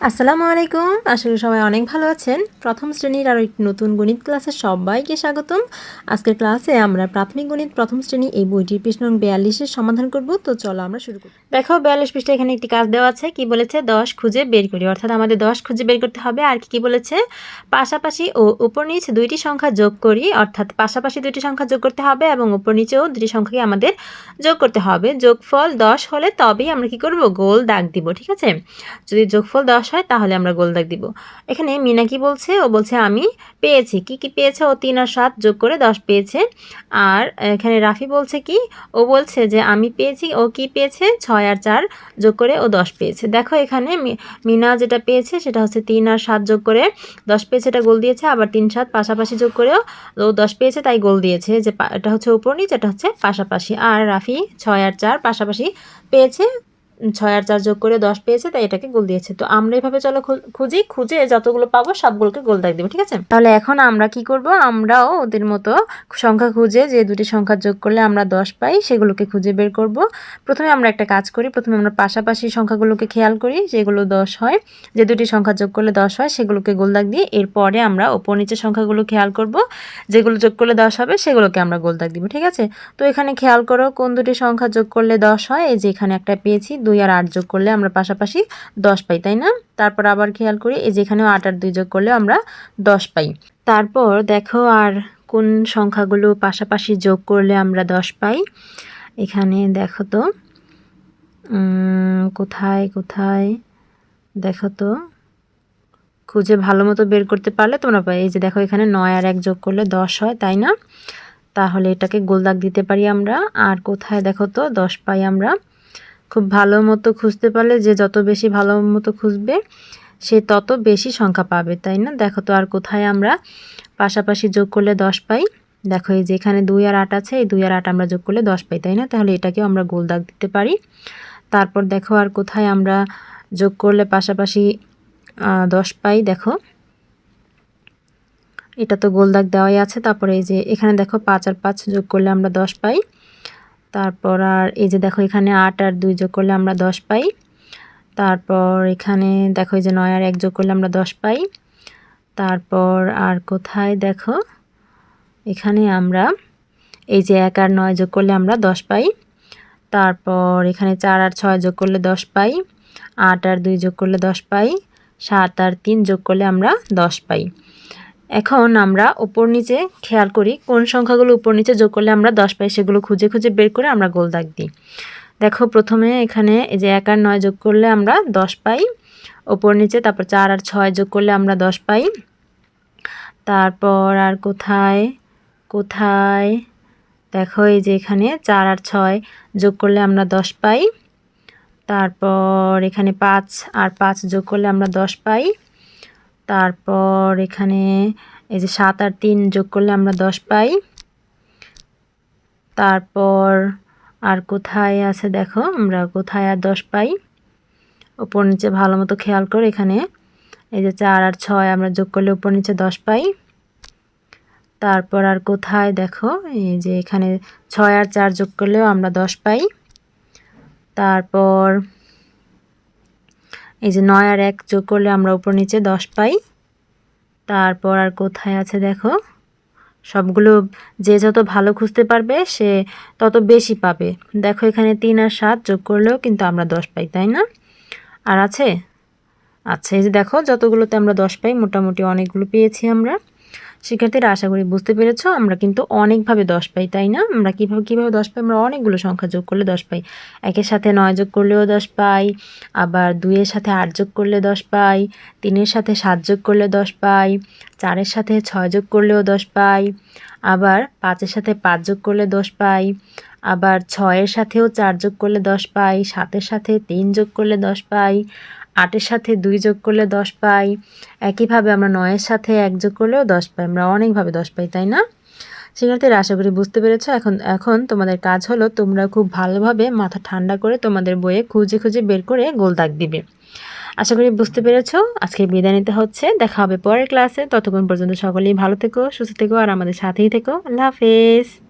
আসসালামু আলাইকুম। করি সবাই অনেক ভালো আছেন। প্রথম শ্রেণির আরও একটি নতুন গণিত ক্লাসে সবাইকে স্বাগতম। আজকের ক্লাসে আমরা প্রাথমিক গণিত প্রথম শ্রেণি এই বইটির পৃষ্ঠ নং বিয়াল্লিশের সমাধান করব। তো চলো আমরা শুরু করি। দেখো, বিয়াল্লিশ পৃষ্ঠে এখানে একটি কাজ দেওয়া আছে। কি বলেছে? দশ খুঁজে বের করি। অর্থাৎ আমাদের দশ খুঁজে বের করতে হবে। আর কি কি বলেছে? পাশাপাশি ও উপর নিচ দুইটি সংখ্যা যোগ করি। অর্থাৎ পাশাপাশি দুইটি সংখ্যা যোগ করতে হবে এবং উপর নিচেও দুটি সংখ্যাকে আমাদের যোগ করতে হবে। যোগফল দশ হলে তবেই আমরা কি করব? গোল দাগ দিব। ঠিক আছে? যদি যোগফল দশ হয়, তাহলে আমরা গোল দাগ দিব। এখানে মিনা কি বলছে? ও বলছে, আমি পেয়েছি। কি কি পেয়েছে? ও তিন আর সাত যোগ করে দশ পেয়েছে। আর এখানে রাফি বলছে কি? ও বলছে যে, আমি পেয়েছি। ও কি পেয়েছে? ছয় আর চার যোগ করে ও দশ পেয়েছে। দেখো এখানে মিনা যেটা পেয়েছে, সেটা হচ্ছে তিন আর সাত যোগ করে দশ পেয়েছে, এটা গোল দিয়েছে। আবার তিন সাত পাশাপাশি যোগ করেও ও দশ পেয়েছে, তাই গোল দিয়েছে। যে এটা হচ্ছে উপর নিচ, এটা হচ্ছে পাশাপাশি। আর রাফি ছয় আর চার পাশাপাশি পেয়েছে। ছয় আর চার যোগ করে দশ পেয়েছে, তাই এটাকে গোল দিয়েছে। তো আমরা এভাবে চলো খুঁজি, খুঁজে যতগুলো পাবো সবগুলোকে গোল দাগ দেবো, ঠিক আছে? তাহলে এখন আমরা কি করব? আমরাও ওদের মতো সংখ্যা খুঁজে যে দুটি সংখ্যা যোগ করলে আমরা দশ পাই, সেগুলোকে খুঁজে বের করব। প্রথমে আমরা একটা কাজ করি, প্রথমে আমরা পাশাপাশি সংখ্যাগুলোকে খেয়াল করি, যেগুলো দশ হয়। যে দুটি সংখ্যা যোগ করলে দশ হয়, সেগুলোকে গোল দাগ দিই এরপরে আমরা ওপর নিচের সংখ্যাগুলো খেয়াল করব। যেগুলো যোগ করলে দশ হবে, সেগুলোকে আমরা গোল দাগ দিব, ঠিক আছে? তো এখানে খেয়াল করো কোন দুটি সংখ্যা যোগ করলে দশ হয়, এই যে এখানে একটা পেয়েছি দুই আর আট যোগ করলে আমরা পাশাপাশি দশ পাই, তাই না? তারপর আবার খেয়াল করি, এই যেখানেও আট আর দুই যোগ করলে আমরা দশ পাই। তারপর দেখো আর কোন সংখ্যাগুলো পাশাপাশি যোগ করলে আমরা দশ পাই? এখানে দেখো তো কোথায় কোথায়? দেখো তো, খুঁজে ভালো মতো বের করতে পারলে তোমরা পাই এই যে দেখো এখানে নয় আর এক যোগ করলে দশ হয়, তাই না? তাহলে এটাকে গোলদাগ দিতে পারি আমরা। আর কোথায় দেখো তো, দশ পাই আমরা খুব ভালো মতো খুঁজতে পারলে যে যত বেশি ভালো মতো খুঁজবে, সে তত বেশি সংখ্যা পাবে, তাই না? দেখো তো আর কোথায় আমরা পাশাপাশি যোগ করলে দশ পাই। দেখো এই যে এখানে দুই আর আট আছে, এই দুই আর আট আমরা যোগ করলে দশ পাই, তাই না? তাহলে এটাকেও আমরা গোল দাগ দিতে পারি। তারপর দেখো আর কোথায় আমরা যোগ করলে পাশাপাশি দশ পাই, দেখো। এটা তো গোল দাগ দেওয়াই আছে, তারপরে এই যে এখানে দেখো পাঁচ আর পাঁচ যোগ করলে আমরা দশ পাই। তারপর আর এই যে দেখো এখানে আট আর দুই যোগ করলে আমরা দশ পাই। তারপর এখানে দেখো এই যে নয় আর এক যোগ করলে আমরা দশ পাই। তারপর আর কোথায় দেখো? এখানে আমরা এই যে এক আর নয় যোগ করলে আমরা দশ পাই। তারপর এখানে চার আর ছয় যোগ করলে দশ পাই। আট আর দুই যোগ করলে দশ পাই। সাত আর তিন যোগ করলে আমরা দশ পাই। এখন আমরা উপর নিচে খেয়াল করি কোন সংখ্যাগুলো উপর নিচে যোগ করলে আমরা দশ পাই, সেগুলো খুঁজে খুঁজে বের করে আমরা গোল দাগ দিই। দেখো প্রথমে এখানে এই যে এক আর নয় যোগ করলে আমরা দশ পাই ওপর নিচে তারপর চার আর ছয় যোগ করলে আমরা দশ পাই। তারপর আর কোথায়? কোথায়? দেখো এই যে এখানে চার আর ছয় যোগ করলে আমরা দশ পাই। তারপর এখানে পাঁচ আর পাঁচ যোগ করলে আমরা দশ পাই। তারপর এখানে এই যে সাত আর তিন যোগ করলে আমরা দশ পাই। তারপর আর কোথায় আছে দেখো, আমরা কোথায় আর দশ পাই? ওপর নিচে ভালো মতো খেয়াল করে এখানে। এই যে চার আর ছয় আমরা যোগ করলে উপর নিচে দশ পাই। তারপর আর কোথায় দেখো, এই যে এখানে ছয় আর চার যোগ করলেও আমরা দশ পাই। তারপর এই যে নয় আর এক যোগ করলে আমরা উপর নিচে দশ পাই। তারপর আর কোথায় আছে দেখো? সবগুলো যে যত ভালো খুঁজতে পারবে, সে তত বেশি পাবে। দেখো এখানে তিন আর সাত যোগ করলেও কিন্তু আমরা দশ পাই, তাই না? আর আছে? আচ্ছা এই যে দেখো, যতগুলোতে আমরা দশ পাই, মোটামুটি অনেকগুলো পেয়েছি আমরা। শিক্ষার্থীরা, আশা করি বুঝতে পেরেছ, আমরা কিন্তু অনেকভাবে দশ পাই, তাই না? আমরা কীভাবে কীভাবে দশ পাই? আমরা অনেকগুলো সংখ্যা যোগ করলে দশ পাই। একের সাথে নয় যোগ করলেও দশ পাই, আবার দুইয়ের সাথে আট যোগ করলে দশ পাই, তিনের সাথে সাত যোগ করলে দশ পাই, চারের সাথে ছয় যোগ করলেও দশ পাই, আবার পাঁচের সাথে পাঁচ যোগ করলে দশ পাই, আবার ছয়ের সাথেও চার যোগ করলে দশ পাই, সাতের সাথে তিন যোগ করলে দশ পাই আটের সাথে দুই যোগ করলে দশ পাই। একইভাবে আমরা নয়ের সাথে এক যোগ করলেও দশ পাই। আমরা অনেকভাবে দশ পাই, তাই না? শিক্ষার্থীরা, আশা করি বুঝতে পেরেছ। এখন এখন তোমাদের কাজ হলো তোমরা খুব ভালোভাবে মাথা ঠান্ডা করে তোমাদের বইয়ে খুঁজে খুঁজে বের করে গোল দাগ দিবে। আশা করি বুঝতে পেরেছ। আজকে বিদায় নিতে হচ্ছে। দেখা হবে পরের ক্লাসে। ততক্ষণ পর্যন্ত সকলেই ভালো থেকো, সুস্থ থেকো, আর আমাদের সাথেই থেকো। আল্লাহ হাফেজ।